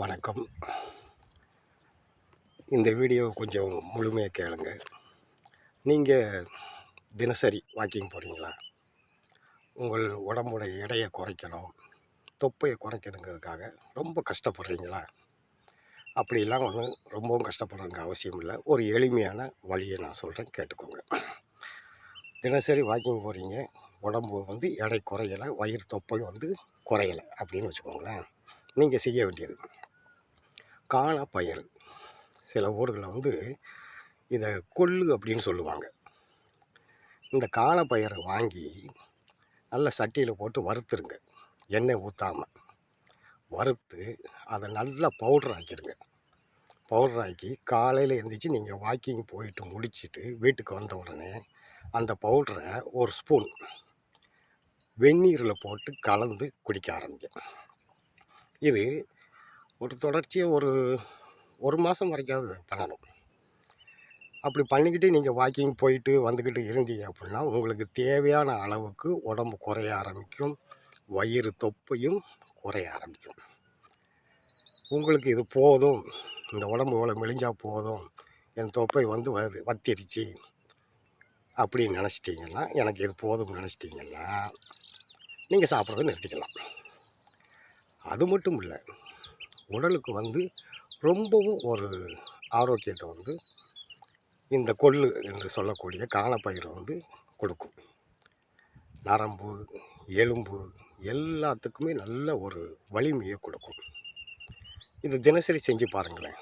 வணக்கம். இந்த வீடியோ கொஞ்சம் முழுமையாக கேளுங்க. நீங்கள் தினசரி வாக்கிங் போகிறீங்களா உங்கள் உடம்போட எடையை குறைக்கணும் தொப்பையை குறைக்கணுங்கிறதுக்காக ரொம்ப கஷ்டப்படுறீங்களா? அப்படிலாம் ஒன்றும் ரொம்பவும் கஷ்டப்படுறதுக்கு அவசியம் இல்லை. ஒரு எளிமையான வழியை நான் சொல்கிறேன் கேட்டுக்கோங்க. தினசரி வாக்கிங் போகிறீங்க உடம்பு வந்து எடை குறையலை வயிறு தொப்பை வந்து குறையலை அப்படின்னு வச்சுக்கோங்களேன். நீங்கள் செய்ய வேண்டியது. காண பயிர் சில ஊர்களில் வந்து இதை கொள்ளு அப்படின்னு சொல்லுவாங்க. இந்த காண பயிரை வாங்கி நல்ல சட்டியில் போட்டு வறுத்துருங்க. எண்ணெய் ஊற்றாமல் வறுத்து அதை நல்லா பவுடர் ஆக்கிடுங்க பவுடர் ஆக்கி காலையில் எழுந்திரிச்சு நீங்கள் வாக்கிங் போயிட்டு முடிச்சுட்டு வீட்டுக்கு வந்த உடனே அந்த பவுடரை ஒரு ஸ்பூன் வெந்நீரில் போட்டு கலந்து குடிக்க ஆரம்பிங்க. இது ஒரு தொடர்ச்சியாக ஒரு ஒரு மாதம் வரைக்காவது பண்ணணும். அப்படி பண்ணிக்கிட்டு நீங்கள் வாக்கிங் போயிட்டு வந்துக்கிட்டு இருந்தீங்க அப்படின்னா உங்களுக்கு தேவையான அளவுக்கு உடம்பு குறைய ஆரம்பிக்கும். வயிறு தொப்பையும் குறைய ஆரம்பிக்கும். உங்களுக்கு இது போதும். இந்த உடம்பு இவ்வளோ மெலிஞ்சால் போதும். என் தொப்பை வந்து வருது வத்திருச்சு அப்படின்னு நினச்சிட்டிங்கன்னா எனக்கு இது போதும்னு நினச்சிட்டிங்கன்னா நீங்கள் சாப்பிட்றத நிறுத்திக்கலாம். அது மட்டும் இல்லை. உடலுக்கு வந்து ரொம்பவும் ஒரு ஆரோக்கியத்தை வந்து இந்த கொள்ளு என்று சொல்லக்கூடிய காணப்பயிரை வந்து கொடுக்கும். நரம்பு எலும்பு எல்லாத்துக்குமே நல்ல ஒரு வலிமையை கொடுக்கும். இது தினசரி செஞ்சு பாருங்களேன்.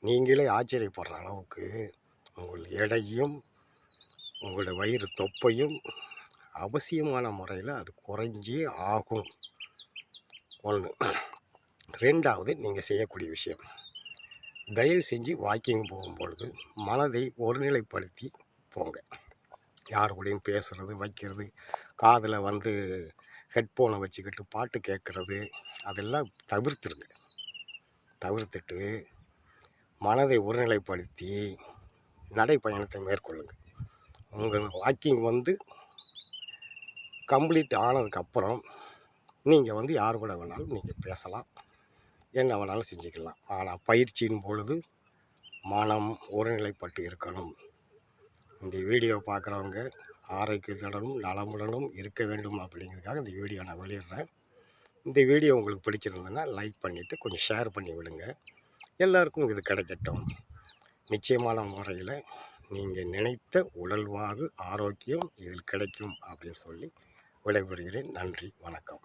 நீங்களே ஆச்சரியப்படுற அளவுக்கு உங்கள் எடையும் உங்களோட வயிறு தொப்பையும் அவசியமான முறையில் அது குறைஞ்சே ஆகும். ஒன்று ரெண்டாவது நீங்கள் செய்யக்கூடிய விஷயம். தயவு செஞ்சு வாக்கிங் போகும்பொழுது மனதை ஒருநிலைப்படுத்தி போங்க. யார் கூடயும் பேசுகிறது வைக்கிறது காதில் வந்து ஹெட்ஃபோனை வச்சுக்கிட்டு பாட்டு கேட்குறது அதெல்லாம் தவிர்த்துருங்க. தவிர்த்துட்டு மனதை ஒருநிலைப்படுத்தி நடைப்பயணத்தை மேற்கொள்ளுங்க. உங்கள் வாக்கிங் வந்து கம்ப்ளீட் ஆனதுக்கப்புறம் நீங்கள் வந்து யார் கூட வேணாலும் நீங்கள் பேசலாம். என்ன வேணாலும் செஞ்சுக்கலாம். ஆனால் பயிற்சியின் பொழுது மனம் ஒருநிலைப்பட்டு இருக்கணும். இந்த வீடியோ பார்க்குறவங்க ஆரோக்கியத்துடனும் நலமுடனும் இருக்க வேண்டும் அப்படிங்கிறதுக்காக இந்த வீடியோ நான் வெளியிடுறேன். இந்த வீடியோ உங்களுக்கு பிடிச்சிருந்ததுன்னா லைக் பண்ணிவிட்டு கொஞ்சம் ஷேர் பண்ணி விடுங்க. எல்லாருக்கும் இது கிடைக்கட்டும். நிச்சயமான முறையில் நீங்கள் நினைத்த உடல்வாகு ஆரோக்கியம் இதில் கிடைக்கும் அப்படின்னு சொல்லி விடைபெறுகிறேன். நன்றி வணக்கம்.